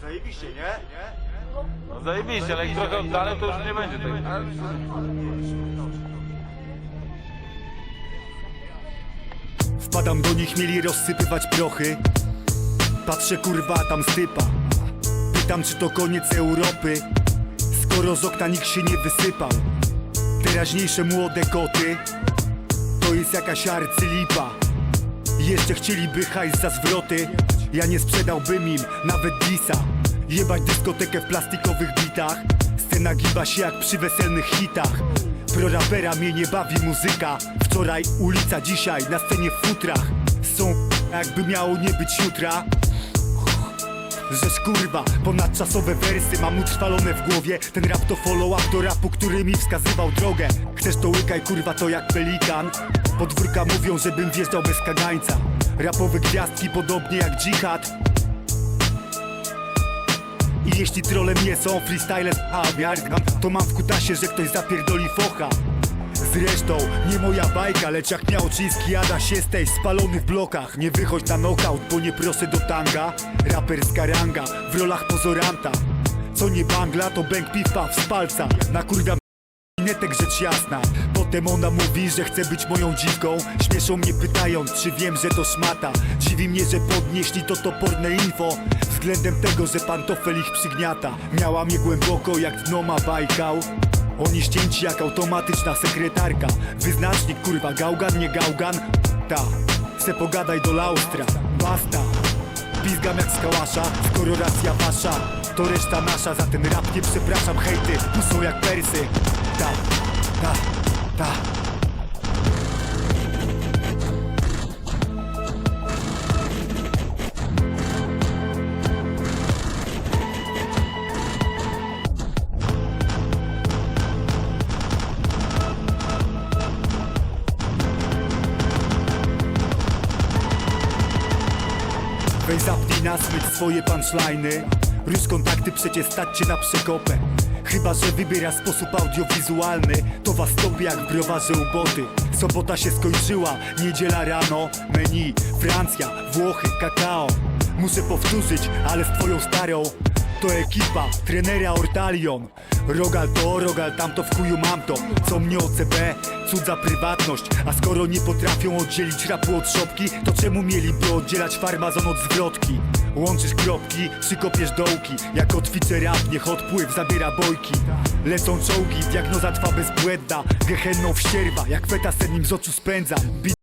Zajebiście, nie? No zajebiście, ale jak trochę dalej to już nie będzie tak. Wpadam do nich, mieli rozsypywać prochy. Patrzę kurwa, tam stypa. Pytam czy to koniec Europy. Skoro z okna nikt się nie wysypał Teraźniejsze młode koty. To jest jakaś arcylipa. Jeszcze chcieliby hajs za zwroty Ja nie sprzedałbym im nawet disa. Jebać dyskotekę w plastikowych bitach. Scena giba się jak przy weselnych hitach. Pro rapera mnie nie bawi muzyka. Wczoraj ulica, dzisiaj na scenie w futrach. Są jakby miało nie być jutra. Żeż kurwa, ponadczasowe wersy mam utrwalone w głowie. Ten rap to follow-up do rapu, który mi wskazywał drogę. Chcesz to łykaj kurwa to jak pelikan. Podwórka mówią, żebym wjeżdżał bez kagańca Rapowe gwiazdki podobnie jak dżihad. I jeśli trolem nie są freestyle a miargam To mam w kutasie, że ktoś zapierdoli focha. Zresztą nie moja bajka, lecz jak miał Czyński Adaś jesteś spalony w blokach. Nie wychodź na knockout, bo nie proszę do tanga. Raper z karanga, w rolach pozoranta. Co nie bangla, to bęk piwa z palca Nakurwiam Netek rzecz jasna. Potem ona mówi, że chce być moją dziwką. Śmieszą mnie pytając, czy wiem, że to szmata. Dziwi mnie, że podnieśli to toporne info. Względem tego, że pantofel ich przygniata. Miała mnie głęboko jak dno ma Bajkał Oni ścięci jak automatyczna sekretarka. Wyznacznik kurwa gałgan, nie gałgan. Ta, se pogadaj do laustra. Basta. Pizgam jak z kałasza, skoro racja wasza To reszta nasza, za ten rap nie przepraszam Hejty, są jak persy. Ta, ta, ta Weź zapnij na swoje punchliny Róż kontakty przecież stać na przekopę. Chyba, że wybiera sposób audiowizualny. To was topie jak w browarze u boty. Sobota się skończyła, niedziela rano. Menu, Francja, Włochy, kakao. Muszę powtórzyć, ale z twoją starą to ekipa, trenera Ortalion. Rogal to, rogal tamto, w chuju mam to. Co mnie OCB, cudza prywatność. A skoro nie potrafią oddzielić rapu od szopki To czemu mieliby oddzielać farmazon od zwrotki? Łączysz kropki, przykopiesz dołki. Jak kotwice rap, niech odpływ zabiera bojki. Lecą czołgi, diagnoza trwa bezbłędna. Gehenną wścierwa, jak feta sen nim z oczu spędza. Bit